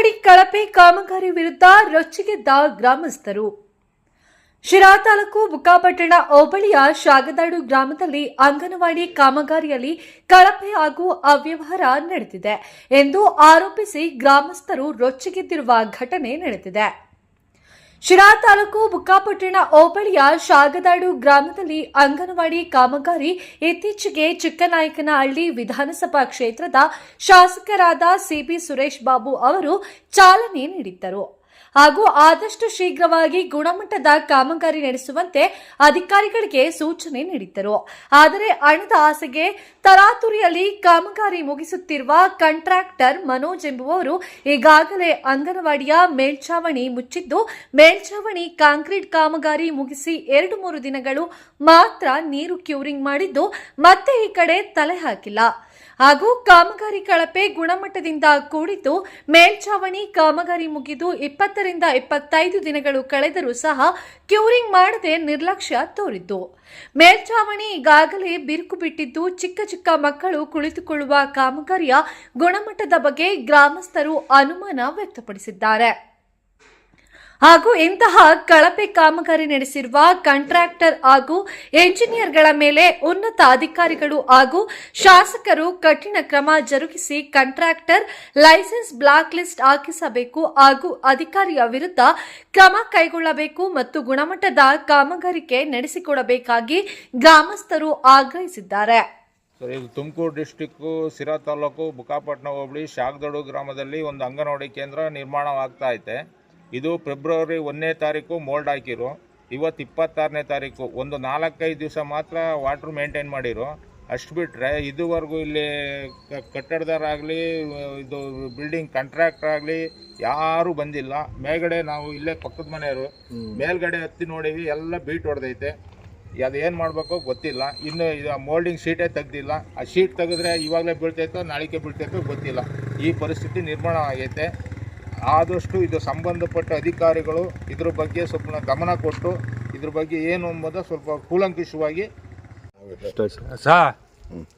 ಅಂಗನವಾಡಿ ಕಳಪೆ ಕಾಮಗಾರಿ ವಿರುದ್ಧ ರೊಚ್ಚಿಗೆದ್ದ ಗ್ರಾಮಸ್ಥರು. ಶಿರಾ ತಾಲೂಕು ಬುಕ್ಕಾಪಟ್ಟಣ ಹೋಬಳಿಯ ಶಾಗದಾಡು ಗ್ರಾಮದಲ್ಲಿ ಅಂಗನವಾಡಿ ಕಾಮಗಾರಿಯಲ್ಲಿ ಕಳಪೆ ಹಾಗೂ ಅವ್ಯವಹಾರ ನಡೆದಿದೆ ಎಂದು ಆರೋಪಿಸಿ ಗ್ರಾಮಸ್ಥರು ರೊಚ್ಚಿಗೆದ್ದಿರುವ ಘಟನೆ ನಡೆದಿದೆ. ಶಿರಾ ತಾಲೂಕು ಬುಕ್ಕಾಪಟ್ಟಣ ಹೋಬಳಿಯ ಶಾಗದಾಡು ಗ್ರಾಮದಲ್ಲಿ ಅಂಗನವಾಡಿ ಕಾಮಗಾರಿ ಇತ್ತೀಚೆಗೆ ಚಿಕ್ಕನಾಯಕನಹಳ್ಳಿ ವಿಧಾನಸಭಾ ಕ್ಷೇತ್ರದ ಶಾಸಕರಾದ ಸಿಬಿ ಸುರೇಶ್ ಬಾಬು ಅವರು ಚಾಲನೆ ನೀಡಿದ್ದರು. ಹಾಗೂ ಆದಷ್ಟು ಶೀಘ್ರವಾಗಿ ಗುಣಮಟ್ಟದ ಕಾಮಗಾರಿ ನಡೆಸುವಂತೆ ಅಧಿಕಾರಿಗಳಿಗೆ ಸೂಚನೆ ನೀಡಿದ್ದರು. ಆದರೆ ಹಣದ ಆಸೆಗೆ ತರಾತುರಿಯಲ್ಲಿ ಕಾಮಗಾರಿ ಮುಗಿಸುತ್ತಿರುವ ಕಾಂಟ್ರಾಕ್ಟರ್ ಮನೋಜ್ ಎಂಬುವವರು ಈಗಾಗಲೇ ಅಂಗನವಾಡಿಯ ಮೇಲ್ಛಾವಣಿ ಮುಚ್ಚಿದ್ದು, ಮೇಲ್ಛಾವಣಿ ಕಾಂಕ್ರೀಟ್ ಕಾಮಗಾರಿ ಮುಗಿಸಿ ಎರಡು ಮೂರು ದಿನಗಳು ಮಾತ್ರ ನೀರು ಕ್ಯೂರಿಂಗ್ ಮಾಡಿದ್ದು, ಮತ್ತೆ ಈ ಕಡೆ ತಲೆ ಹಾಕಿಲ್ಲ. ಹಾಗೂ ಕಾಮಗಾರಿ ಕಳಪೆ ಗುಣಮಟ್ಟದಿಂದ ಕೂಡಿದ್ದು ಮೇಲ್ಛಾವಣಿ ಕಾಮಗಾರಿ ಮುಗಿದು ಇಪ್ಪತ್ತರಿಂದ ಇಪ್ಪತ್ತೈದು ದಿನಗಳು ಕಳೆದರೂ ಸಹ ಕ್ಯೂರಿಂಗ್ ಮಾಡದೆ ನಿರ್ಲಕ್ಷ್ಯ ತೋರಿದ್ದು. ಮೇಲ್ಛಾವಣಿ ಈಗಾಗಲೇ ಬಿರುಕು ಬಿಟ್ಟಿದ್ದು ಚಿಕ್ಕ ಚಿಕ್ಕ ಮಕ್ಕಳು ಕುಳಿತುಕೊಳ್ಳುವ ಕಾಮಗಾರಿಯ ಗುಣಮಟ್ಟದ ಬಗ್ಗೆ ಗ್ರಾಮಸ್ಥರು ಅನುಮಾನ ವ್ಯಕ್ತಪಡಿಸಿದ್ದಾರೆ. ಹಾಗೂ ಇಂತಹ ಕಳಪೆ ಕಾಮಗಾರಿ ನಡೆಸಿರುವ ಕಾಂಟ್ರಾಕ್ಟರ್ ಹಾಗೂ ಎಂಜಿನಿಯರ್ಗಳ ಮೇಲೆ ಉನ್ನತ ಅಧಿಕಾರಿಗಳು ಹಾಗೂ ಶಾಸಕರು ಕಠಿಣ ಕ್ರಮ ಜರುಗಿಸಿ ಕಾಂಟ್ರಾಕ್ಟರ್ ಲೈಸೆನ್ಸ್ ಬ್ಲಾಕ್ ಲಿಸ್ಟ್ ಹಾಕಿಸಬೇಕು ಹಾಗೂ ಅಧಿಕಾರಿಯ ವಿರುದ್ಧ ಕ್ರಮ ಕೈಗೊಳ್ಳಬೇಕು ಮತ್ತು ಗುಣಮಟ್ಟದ ಕಾಮಗಾರಿಕೆ ನಡೆಸಿಕೊಡಬೇಕಾಗಿ ಗ್ರಾಮಸ್ಥರು ಆಗ್ರಹಿಸಿದ್ದಾರೆ. ಸರ್ ಇದು ತುಮಕೂರು ಡಿಸ್ಟಿಕ್ಕು ಸಿರಾ ತಾಲೂಕು ಬುಕಾಪಟ್ಟಣ ಹೋಬಳಿ, ಶಾಗದಡು ಗ್ರಾಮದಲ್ಲಿ ಒಂದು ಅಂಗನವಾಡಿ ಕೇಂದ್ರ ನಿರ್ಮಾಣವಾಗ್ತಾ ಐತೆ. ಇದು ಫೆಬ್ರವರಿ ಒಂದನೇ ತಾರೀಕು ಮೋಲ್ಡ್ ಹಾಕಿರು. ಇವತ್ತು ಇಪ್ಪತ್ತಾರನೇ ತಾರೀಕು. ಒಂದು ನಾಲ್ಕೈದು ದಿವಸ ಮಾತ್ರ ವಾಟ್ರ್ ಮೇಂಟೈನ್ ಮಾಡಿರು. ಅಷ್ಟು ಬಿಟ್ಟರೆ ಇದುವರೆಗೂ ಇಲ್ಲಿ ಕಟ್ಟಡದಾರಾಗಲಿ ಇದು ಬಿಲ್ಡಿಂಗ್ ಕಾಂಟ್ರಾಕ್ಟರ್ ಆಗಲಿ ಯಾರೂ ಬಂದಿಲ್ಲ. ಮೇಲ್ಗಡೆ ನಾವು ಇಲ್ಲೇ ಪಕ್ಕದ ಮನೆಯವರು. ಮೇಲ್ಗಡೆ ಹತ್ತಿ ನೋಡೀವಿ ಎಲ್ಲ ಬೀಟ್ ಹೊಡೆದೈತೆ. ಏನು ಮಾಡಬೇಕು ಗೊತ್ತಿಲ್ಲ. ಇನ್ನು ಇದು ಮೋಲ್ಡಿಂಗ್ ಶೀಟೇ ತೆಗ್ದಿಲ್ಲ. ಆ ಶೀಟ್ ತೆಗೆದ್ರೆ ಇವಾಗಲೇ ಬೀಳ್ತೈತೋ ನಾಳಿಕೆ ಬೀಳ್ತೈತೋ ಗೊತ್ತಿಲ್ಲ. ಈ ಪರಿಸ್ಥಿತಿ ನಿರ್ಮಾಣ ಆಗೈತೆ. ಆದಷ್ಟು ಇದು ಸಂಬಂಧಪಟ್ಟ ಅಧಿಕಾರಿಗಳು ಇದ್ರ ಬಗ್ಗೆ ಸ್ವಲ್ಪ ಗಮನ ಕೊಟ್ಟು ಇದ್ರ ಬಗ್ಗೆ ಏನು ಎಂಬುದು ಸ್ವಲ್ಪ ಕೂಲಂಕುಷವಾಗಿ ಸಾ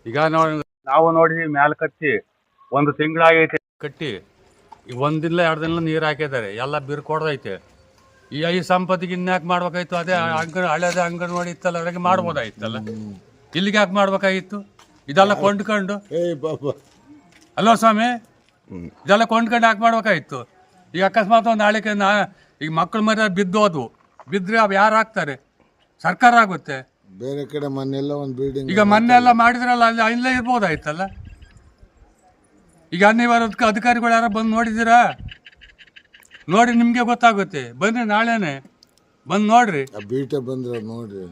ಈಗ ನೋಡಿ ನಾವು ನೋಡಿದ್ವಿ ಮ್ಯಾಲ ಕಟ್ಟಿ ಒಂದು ತಿಂಗಳಾಗೈತೆ. ಕಟ್ಟಿ ಒಂದಿಲ್ಲ ಎರಡು ದಿನ ನೀರು ಹಾಕಿದ್ದಾರೆ ಎಲ್ಲ ಬಿರ್ಕೊಡ್ದೈತೆ ಈ ಈ ಸಂಪತ್ತಿಗೆ ಇನ್ಯಾಕೆ ಮಾಡ್ಬೇಕಾಯ್ತು? ಅದೇ ಅಂಗನ ಹಳೆದ ಅಂಗನವಾಡಿ ಇತ್ತಲ್ಲ ಅದಕ್ಕೆ ಮಾಡ್ಬೋದಾಗಿತ್ತಲ್ಲ ಇಲ್ಲಿಗೆ ಯಾಕೆ ಮಾಡ್ಬೇಕಾಗಿತ್ತು? ಇದೆಲ್ಲ ಕೊಂಡ್ಕೊಂಡು. ಹಲೋ ಸ್ವಾಮಿ? ಇದೆಲ್ಲ ಕೊಂಡ್ಕೊಂಡು ಹಾಕಿ ಮಾಡ್ಬೇಕಾಗಿತ್ತು ಈಗ ಅಕಸ್ಮಾತ್ ಒಂದು ನಾಳೆಗೆ ನಾ ಈಗ ಮಕ್ಕಳ ಮೇಲೆ ಬಿದ್ದು ಹೋದ್ವು. ಬಿದ್ದರೆ ಅವು ಯಾರು ಹಾಕ್ತಾರೆ? ಸರ್ಕಾರ ಆಗುತ್ತೆ. ಬೇರೆ ಕಡೆ ಮನೆಲ್ಲ ಒಂದು ಬಿಲ್ಡಿಂಗ್ ಈಗ ಮೊನ್ನೆ ಎಲ್ಲ ಮಾಡಿದ್ರಲ್ಲ ಅಲ್ಲಿ ಅಲ್ಲೇ ಇರ್ಬೋದಾಯ್ತಲ್ಲ? ಈಗ ನೀವು ಅದಕ್ಕೆ ಅಧಿಕಾರಿಗಳು ಯಾರು ಬಂದು ನೋಡಿದ್ದೀರಾ? ನೋಡಿ ನಿಮಗೆ ಗೊತ್ತಾಗುತ್ತೆ. ಬನ್ನಿ ನಾಳೆನೆ. ಬಂದು ನೋಡ್ರಿ. ಬೀಟೆ ಬಂದ್ರೆ ನೋಡ್ರಿ.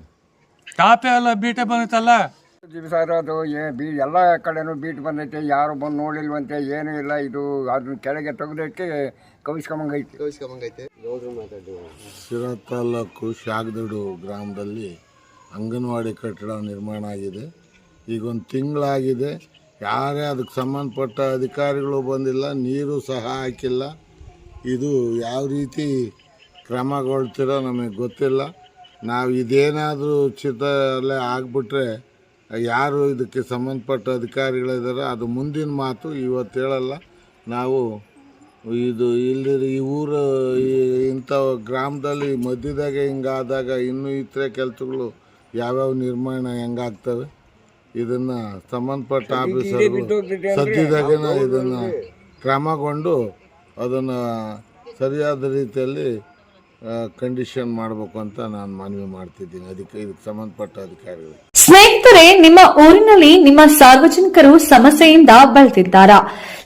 ಟಾಪೆ ಎಲ್ಲ ಬೀಟೆ ಬಂದಿತ್ತಲ್ಲ? ಸರ್ ಅದು ಏ ಬೀ ಎಲ್ಲ ಕಡೆನೂ ಬೀಟ್ ಬಂದೈತೆ ಯಾರು ಬಂದು ನೋಡಿಲ್ವಂತೆ ಏನೂ ಇಲ್ಲ ಇದು ಅದನ್ನ ಕೆಳಗೆ ತೆಗೆದಕ್ಕೆ ಕವಿಸ್ಕೊಂಬಂಗೈತೆ. ಶಿರಾ ತಾಲೂಕು ಶಾಗದಡು ಗ್ರಾಮದಲ್ಲಿ ಅಂಗನವಾಡಿ ಕಟ್ಟಡ ನಿರ್ಮಾಣ ಆಗಿದೆ. ಈಗ ಒಂದು ತಿಂಗಳಾಗಿದೆ. ಯಾರೇ ಅದಕ್ಕೆ ಸಂಬಂಧಪಟ್ಟ ಅಧಿಕಾರಿಗಳು ಬಂದಿಲ್ಲ ನೀರು ಸಹ ಹಾಕಿಲ್ಲ. ಇದು ಯಾವ ರೀತಿ ಕ್ರಮಗೊಳ್ತಿರೋ ನಮಗೆ ಗೊತ್ತಿಲ್ಲ. ನಾವು ಇದೇನಾದರೂ ಚಿತ್ರಲ್ಲೇ ಆಗಿಬಿಟ್ರೆ ಯಾರು ಇದಕ್ಕೆ ಸಂಬಂಧಪಟ್ಟ ಅಧಿಕಾರಿಗಳಿದ್ದಾರೆ ಅದು ಮುಂದಿನ ಮಾತು ಇವತ್ತು ಹೇಳಲ್ಲ. ನಾವು ಇದು ಇಲ್ಲಿ ಈ ಊರು ಈ- ಇಂಥ ಗ್ರಾಮದಲ್ಲಿ ಮಧ್ಯದಾಗ ಹಿಂಗಾದಾಗ ಇನ್ನೂ ಇತರೆ ಕೆಲಸಗಳು ಯಾವ್ಯಾವ ನಿರ್ಮಾಣ ಹೆಂಗಾಗ್ತವೆ? ಇದನ್ನು ಸಂಬಂಧಪಟ್ಟ ಆಫೀಸರ್ ಸದ್ಯದಾಗೇನೆ ಇದನ್ನು ಕ್ರಮಗೊಂಡು ಅದನ್ನು ಸರಿಯಾದ ರೀತಿಯಲ್ಲಿ ಕಂಡೀಷನ್ ಮಾಡಬೇಕು ಅಂತ ನಾನು ಮನವಿ ಮಾಡ್ತಿದ್ದೀನಿ. ಅದಕ್ಕೆ ಇದಕ್ಕೆ ಸಂಬಂಧಪಟ್ಟ ಅಧಿಕಾರಿಗಳು ನಿಮ್ಮ ಊರಿನಲ್ಲಿ ನಿಮ್ಮ ಸಾರ್ವಜನಿಕರು ಸಮಸ್ಯೆಯಿಂದ ಬಳಲ್ತಿದ್ದಾರಾ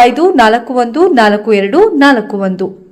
ಐದು ನಾಲ್ಕು ಒಂದು ನಾಲ್ಕು ಎರಡು ನಾಲ್ಕು ಒಂದು.